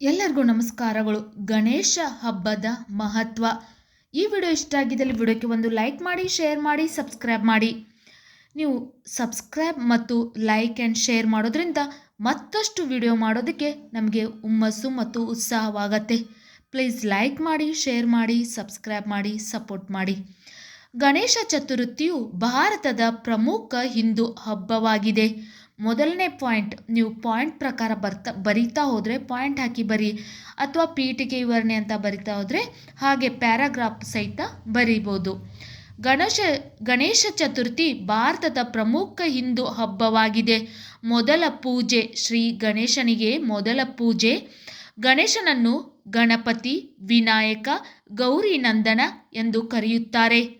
ಎಲ್ಲರಿಗೂ ನಮಸ್ಕಾರಗಳು. ಗಣೇಶ ಹಬ್ಬದ ಮಹತ್ವ. ಈ ವಿಡಿಯೋ ಇಷ್ಟ ಆಗಿದ್ದಲ್ಲಿ ವಿಡಿಯೋಕ್ಕೆ ಒಂದು ಲೈಕ್ ಮಾಡಿ, ಶೇರ್ ಮಾಡಿ, ಸಬ್ಸ್ಕ್ರೈಬ್ ಮಾಡಿ. ನೀವು ಸಬ್ಸ್ಕ್ರೈಬ್ ಮತ್ತು ಲೈಕ್ ಆ್ಯಂಡ್ ಶೇರ್ ಮಾಡೋದ್ರಿಂದ ಮತ್ತಷ್ಟು ವಿಡಿಯೋ ಮಾಡೋದಕ್ಕೆ ನಮಗೆ ಹುಮ್ಮಸ್ಸು ಮತ್ತು ಉತ್ಸಾಹವಾಗತ್ತೆ. ಪ್ಲೀಸ್ ಲೈಕ್ ಮಾಡಿ, ಶೇರ್ ಮಾಡಿ, ಸಬ್ಸ್ಕ್ರೈಬ್ ಮಾಡಿ, ಸಪೋರ್ಟ್ ಮಾಡಿ. ಗಣೇಶ ಚತುರ್ಥಿಯು ಭಾರತದ ಪ್ರಮುಖ ಹಿಂದೂ ಹಬ್ಬವಾಗಿದೆ. ಮೊದಲನೇ ಪಾಯಿಂಟ್, ನೀವು ಪಾಯಿಂಟ್ ಪ್ರಕಾರ ಬರ್ತಾ, ಬರಿತಾ ಹೋದರೆ ಪಾಯಿಂಟ್ ಹಾಕಿ ಬರಿ, ಅಥವಾ ಪೀಠಿಕೆ ವಿವರಣೆ ಅಂತ ಬರಿತಾ ಹೋದರೆ ಹಾಗೆ ಪ್ಯಾರಾಗ್ರಾಫ್ ಸಹಿತ ಬರೀಬೋದು. ಗಣೇಶ ಗಣೇಶ ಚತುರ್ಥಿ ಭಾರತದ ಪ್ರಮುಖ ಹಿಂದೂ ಹಬ್ಬವಾಗಿದೆ. ಮೊದಲ ಪೂಜೆ, ಶ್ರೀ ಗಣೇಶನಿಗೆ ಮೊದಲ ಪೂಜೆ. ಗಣೇಶನನ್ನು ಗಣಪತಿ, ವಿನಾಯಕ, ಗೌರಿ ನಂದನ ಎಂದು ಕರೆಯುತ್ತಾರೆ.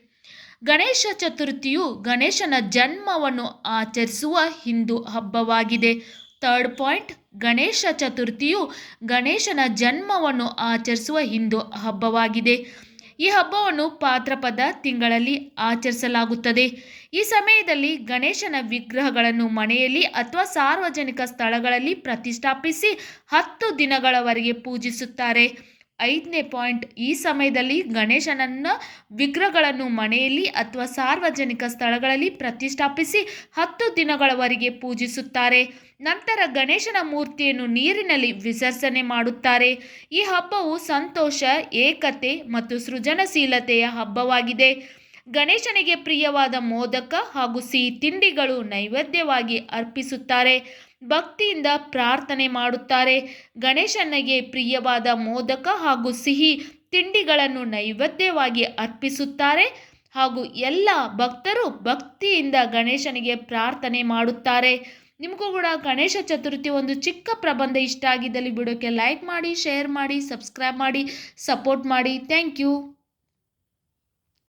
ಗಣೇಶ ಚತುರ್ಥಿಯು ಗಣೇಶನ ಜನ್ಮವನ್ನು ಆಚರಿಸುವ ಹಿಂದೂ ಹಬ್ಬವಾಗಿದೆ. ಥರ್ಡ್ ಪಾಯಿಂಟ್, ಗಣೇಶ ಚತುರ್ಥಿಯು ಗಣೇಶನ ಜನ್ಮವನ್ನು ಆಚರಿಸುವ ಹಿಂದೂ ಹಬ್ಬವಾಗಿದೆ. ಈ ಹಬ್ಬವನ್ನು ಪಾತ್ರಪದ ತಿಂಗಳಲ್ಲಿ ಆಚರಿಸಲಾಗುತ್ತದೆ. ಈ ಸಮಯದಲ್ಲಿ ಗಣೇಶನ ವಿಗ್ರಹಗಳನ್ನು ಮನೆಯಲ್ಲಿ ಅಥವಾ ಸಾರ್ವಜನಿಕ ಸ್ಥಳಗಳಲ್ಲಿ ಪ್ರತಿಷ್ಠಾಪಿಸಿ ಹತ್ತು ದಿನಗಳವರೆಗೆ ಪೂಜಿಸುತ್ತಾರೆ. ಐದನೇ ಪಾಯಿಂಟ್, ಈ ಸಮಯದಲ್ಲಿ ಗಣೇಶನನ್ನ ವಿಗ್ರಹಗಳನ್ನು ಮನೆಯಲ್ಲಿ ಅಥವಾ ಸಾರ್ವಜನಿಕ ಸ್ಥಳಗಳಲ್ಲಿ ಪ್ರತಿಷ್ಠಾಪಿಸಿ ಹತ್ತು ದಿನಗಳವರೆಗೆ ಪೂಜಿಸುತ್ತಾರೆ. ನಂತರ ಗಣೇಶನ ಮೂರ್ತಿಯನ್ನು ನೀರಿನಲ್ಲಿ ವಿಸರ್ಜನೆ ಮಾಡುತ್ತಾರೆ. ಈ ಹಬ್ಬವು ಸಂತೋಷ, ಏಕತೆ ಮತ್ತು ಸೃಜನಶೀಲತೆಯ ಹಬ್ಬವಾಗಿದೆ. ಗಣೇಶನಿಗೆ ಪ್ರಿಯವಾದ ಮೋದಕ ಹಾಗೂ ಸಿಹಿ ತಿಂಡಿಗಳು ನೈವೇದ್ಯವಾಗಿ ಅರ್ಪಿಸುತ್ತಾರೆ. ಭಕ್ತಿಯಿಂದ ಪ್ರಾರ್ಥನೆ ಮಾಡುತ್ತಾರೆ. ಗಣೇಶನಿಗೆ ಪ್ರಿಯವಾದ ಮೋದಕ ಹಾಗೂ ಸಿಹಿ ತಿಂಡಿಗಳನ್ನು ನೈವೇದ್ಯವಾಗಿ ಅರ್ಪಿಸುತ್ತಾರೆ. ಹಾಗೂ ಎಲ್ಲ ಭಕ್ತರು ಭಕ್ತಿಯಿಂದ ಗಣೇಶನಿಗೆ ಪ್ರಾರ್ಥನೆ ಮಾಡುತ್ತಾರೆ. ನಿಮಗೂ ಕೂಡ ಗಣೇಶ ಚತುರ್ಥಿ ಒಂದು ಚಿಕ್ಕ ಪ್ರಬಂಧ ಇಷ್ಟ ಆಗಿದ್ದಲ್ಲಿ ವಿಡಿಯೋಕ್ಕೆ ಲೈಕ್ ಮಾಡಿ, ಶೇರ್ ಮಾಡಿ, ಸಬ್ಸ್ಕ್ರೈಬ್ ಮಾಡಿ, ಸಪೋರ್ಟ್ ಮಾಡಿ. Thank you.